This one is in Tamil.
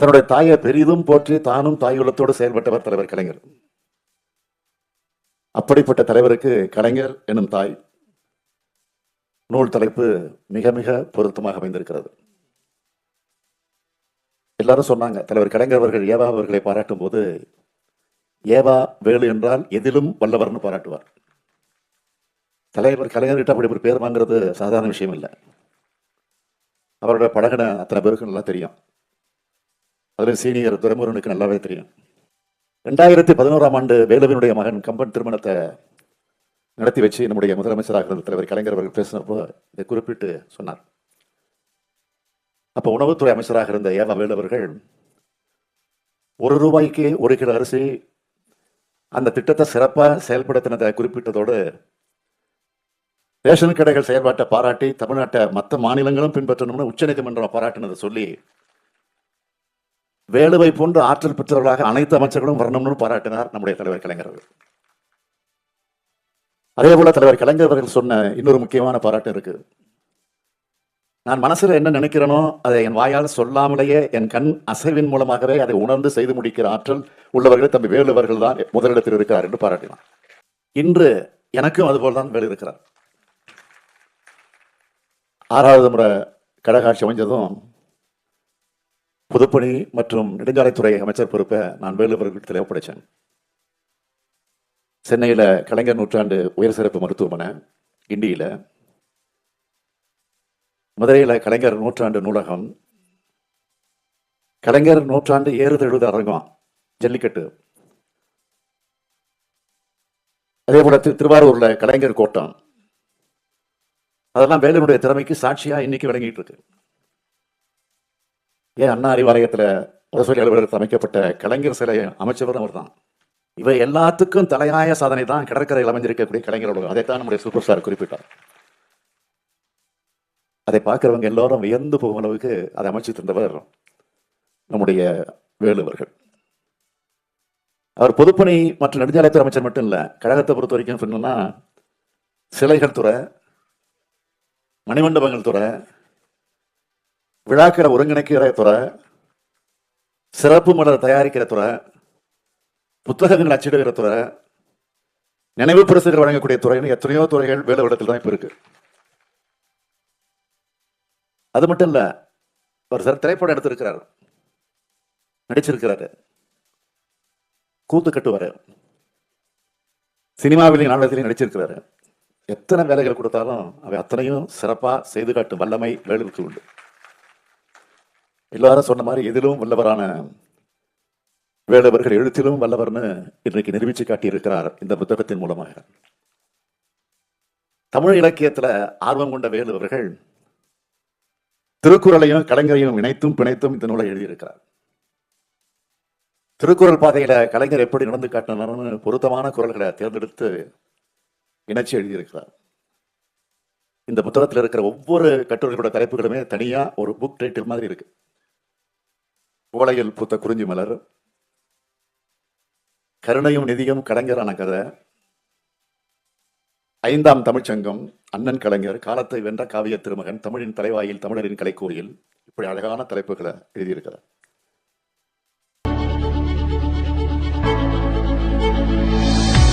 தன்னுடைய தாயை பெரிதும் போற்றி தானும் தாயுள்ளத்தோடு செயல்பட்டவர் தலைவர் கலைஞர். அப்படிப்பட்ட தலைவருக்கு கலைஞர் எனும் தாய் நூல் தலைப்பு மிக மிக பொருத்தமாக அமைந்திருக்கிறது. எல்லாரும் சொன்னாங்க தலைவர் கலைஞர் அவர்கள் ஏவா அவர்களை பாராட்டும் போது ஏவா வேலு என்றால் எதிலும் வல்லவர்னு பாராட்டுவார். தலைவர் கலைஞர்கிட்ட அப்படி ஒரு பேர் வாங்குறது சாதாரண விஷயம் இல்லை. அவரோட பழகின அத்தனை பேருக்கு நல்லா தெரியும். அதில் சீனியர் துரைமுருகனுக்கு நல்லாவே தெரியும். ரெண்டாயிரத்தி பதினோராம் ஆண்டு வேலுவினுடைய மகன் கம்பன் திருமணத்தை நடத்தி வச்சு நம்முடைய முதலமைச்சராக இருந்த தலைவர் கலைஞர் அவர்கள் பேசினப்போ இதை குறிப்பிட்டு சொன்னார். அப்போ உணவுத்துறை அமைச்சராக இருந்த ஏவா வேலவர்கள் ஒரு ரூபாய்க்கு ஒரு கிலோ அரிசி அந்த திட்டத்தை சிறப்பாக செயல்படுத்தினதை குறிப்பிட்டதோடு ரேஷன் கடைகள் செயல்பாட்டை பாராட்டி தமிழ்நாட்டை மற்ற மாநிலங்களும் பின்பற்றணும்னு உச்சநீதிமன்றம் பாராட்டினதை சொல்லி வேலுவை போன்ற ஆற்றல் பெற்றவர்களாக அனைத்து அமைச்சர்களும் வரணும்னு பாராட்டினார் நம்முடைய தலைவர் கலைஞர் அவர்கள். அதே போல தலைவர் கலைஞர் அவர்கள் சொன்ன இன்னொரு முக்கியமான பாராட்டு இருக்கு. நான் மனசுல என்ன நினைக்கிறேனோ அதை என் வாயால் சொல்லாமலேயே என் கண் அசைவின் மூலமாகவே அதை உணர்ந்து செய்து முடிக்கிற ஆற்றல் உள்ளவர்கள் தம்பி வேலுவர்கள் தான் முதலிடத்தில் இருக்கிறார் என்று பாராட்டினார். இன்று எனக்கும் அதுபோல்தான் வேலு இருக்கிறார். ஆறாவது முறை கடகாட்சி அமைஞ்சதும் பொதுப்பணி மற்றும் நெடுஞ்சாலைத்துறை அமைச்சர் பொறுப்பை நான் வேலு ஒப்படைச்சேன் சென்னையில் கலைஞர் நூற்றாண்டு உயர் சிறப்பு மருத்துவமனை கிண்டியில். மதுரையில் கலைஞர் நூற்றாண்டு நூலகம். கலைஞர் நூற்றாண்டு ஏறுதழுத அரங்கம் ஜல்லிக்கட்டு. அதே போல திரு- கலைஞர் கோட்டம். அதெல்லாம் வேலுனுடைய திறமைக்கு சாட்சியாக இன்னைக்கு விளங்கிட்டு இருக்கு. ஏன் அண்ணா அறிவாலயத்தில் அரசு அலுவலகத்தில் அமைக்கப்பட்ட கலைஞர் சிலை அமைச்சவர் அவர் தான் இவை எல்லாத்துக்கும் தலையாய சாதனை தான் கடற்கரையில் அமைஞ்சிருக்கக்கூடிய கலைஞரோட அதைத்தான் நம்முடைய சூப்பர் ஸ்டார் குறிப்பிட்டார். அதை பார்க்குறவங்க எல்லோரும் வியந்து போகும் அளவுக்கு அதை அமைச்சு தந்தவர் நம்முடைய வேலுவர்கள் அவர் பொதுப்பணி மற்றும் நெடுஞ்சாலைத்துறை அமைச்சர் மட்டும் இல்லை கழகத்தை பொறுத்த வரைக்கும் சொன்னோம்னா சிலைகள் துறை மணிமண்டபங்கள் துறை விழாக்களை ஒருங்கிணைக்கிற துறை சிறப்பு மலர் தயாரிக்கிற துறை புத்தகங்கள் அச்சிடுகிற துறை நினைவு பரிசுகள் வழங்கக்கூடிய துறைன்னு எத்தனையோ துறைகள் வேலை இடத்தில் தான் இப்போ இருக்கு. அது மட்டும் இல்லை ஒரு சில திரைப்படம் எடுத்திருக்கிறார். நடிச்சிருக்கிறாரு. கூத்து கட்டுவார். சினிமாவிலையும் நாடகத்திலையும் நடிச்சிருக்கிறாரு. எத்தனை வேலைகள் கொடுத்தாலும் அவை அத்தனையும் சிறப்பாக செய்து காட்டும் வல்லமை வேலுவுக்கு உண்டு. எல்லாரும் சொன்ன மாதிரி எதிலும் வல்லவரான வேலவர்கள் எழுத்திலும் வல்லவர்னு இன்றைக்கு நிரூபிச்சு காட்டியிருக்கிறார் இந்த புத்தகத்தின் மூலமாக. தமிழ் இலக்கியத்துல ஆர்வம் கொண்ட வேலுவர்கள் திருக்குறளையும் கலைஞரையும் இணைத்தும் பிணைத்தும் இந்த நூலை எழுதியிருக்கிறார். திருக்குறள் பாதையில கலைஞர் எப்படி நடந்து காட்டினார்னு பொருத்தமான குரல்களை தேர்ந்தெடுத்து இணைச்சி எழுதியிருக்கிறார். இந்த புத்தகத்தில் இருக்கிற ஒவ்வொரு கட்டுரைகளோட தலைப்புகளுமே தனியா ஒரு புக் டைட்டில் மாதிரி இருக்கு. ஓலையில் பூத்த குறிஞ்சி மலர். கருணையும் நிதியும் கலைஞரான கதை. ஐந்தாம் தமிழ்ச்சங்கம் அண்ணன் கலைஞர் காலத்தை வென்ற காவிய திருமகன் தமிழின் தலைவாயில் தமிழரின் கலைக்கோயில். இப்படி அழகான தலைப்புகளை எழுதியிருக்கிறார்.